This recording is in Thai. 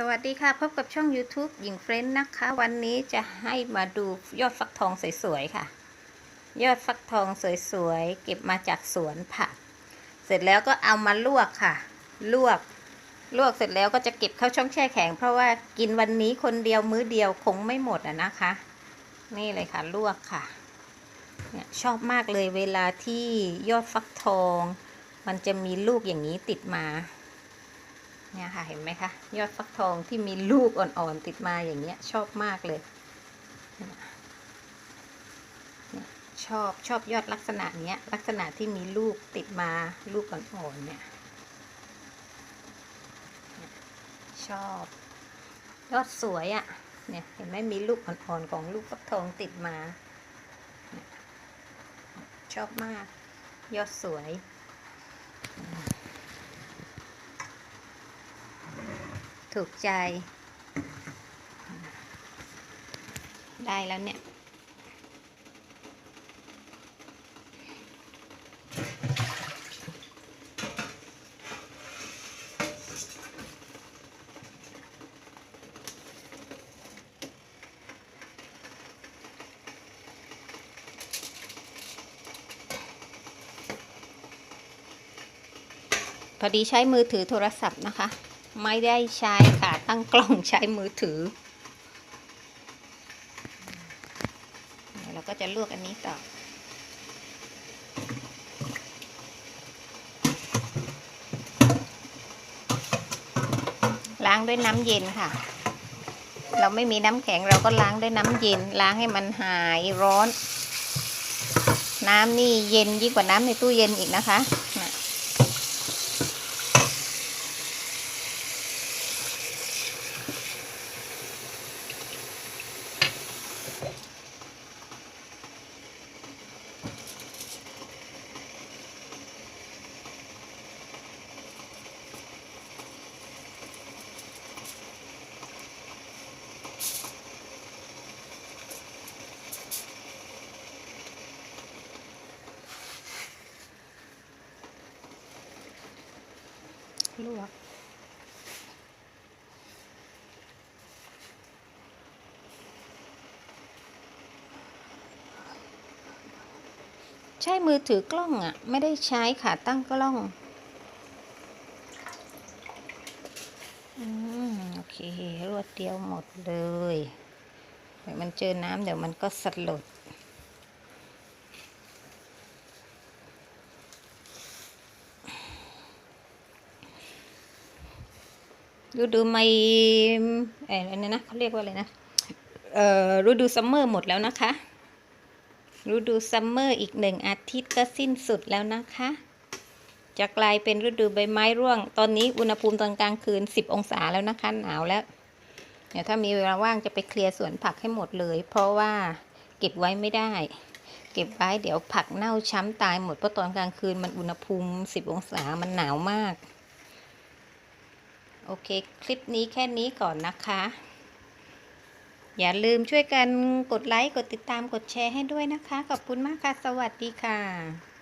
สวัสดีค่ะ พบกับช่อง YouTube หญิงเฟรนด์นะคะ วันนี้จะให้มาดูยอดฟักทองสวยๆค่ะ ยอดฟักทองสวยๆ เก็บมาจากสวนผัก เสร็จแล้วก็เอามาลวกค่ะ ลวก ลวกเสร็จแล้วก็จะเก็บเข้าช่องแช่แข็ง เพราะว่ากินวันนี้คนเดียวมื้อเดียวคงไม่หมดอะนะคะ นี่เลยค่ะลวกค่ะเนี่ยชอบมากเลยเวลาที่ยอดฟักทอง มันจะมีลูกอย่างนี้ติดมา เนี่ยค่ะเห็นไหมคะ ยอดฟักทองที่มีลูกอ่อนๆติดมาอย่างเงี้ย ชอบมากเลย ชอบชอบยอดลักษณะเนี้ย ลักษณะที่มีลูกติดมาลูกอ่อนๆเนี่ย ชอบ ยอดสวยอะ่ะเนี่ยเห็นไหมมีลูกอ่อนๆของลูกฟักทองติดมา ชอบมาก ยอดสวย ถูกใจ ได้แล้วเนี่ย พอดีใช้มือถือโทรศัพท์นะคะ ไม่ได้ใช้ขาตั้งกล้องใช้มือถือ เราก็จะลวกอันนี้ต่อ ล้างด้วยน้ำเย็นค่ะ เราไม่มีน้ำแข็งเราก็ล้างด้วยน้ำเย็น ล้างให้มันหายร้อน น้ำนี่เย็นยิ่งกว่าน้ำในตู้เย็นอีกนะคะ ลวกใช้มือถือกล้องอะ่ะ ไม่ได้ใช้ขาตั้งกล้อง อืม โอเค รวดเดียวหมดเลย เดี๋ยวมันเจอน้ำเดี๋ยวมันก็สลด ฤดูไม่เอ่ออะไรนะเขาเรียกว่าอะไรนะเอ่อฤดูซัมเมอร์หมดแล้วนะคะฤดูซัมเมอร์อีกหนึ่งอาทิตย์ก็สิ้นสุดแล้วนะคะ จะกลายเป็นฤดูใบไม้ร่วง ตอนนี้อุณหภูมิตอนกลางคืน 10 องศาแล้วนะคะ หนาวแล้ว เดี๋ยวถ้ามีเวลาว่างจะไปเคลียร์สวนผักให้หมดเลย เพราะว่าเก็บไว้ไม่ได้ เก็บไว้เดี๋ยวผักเน่าช้ำตายหมดเพราะตอนกลางคืนมันอุณหภูมิ 10 องศามันหนาวมาก โอเค คลิปนี้แค่นี้ก่อนนะคะ อย่าลืมช่วยกันกดไลค์ กดติดตาม กดแชร์ให้ด้วยนะคะ ขอบคุณมากค่ะ สวัสดีค่ะ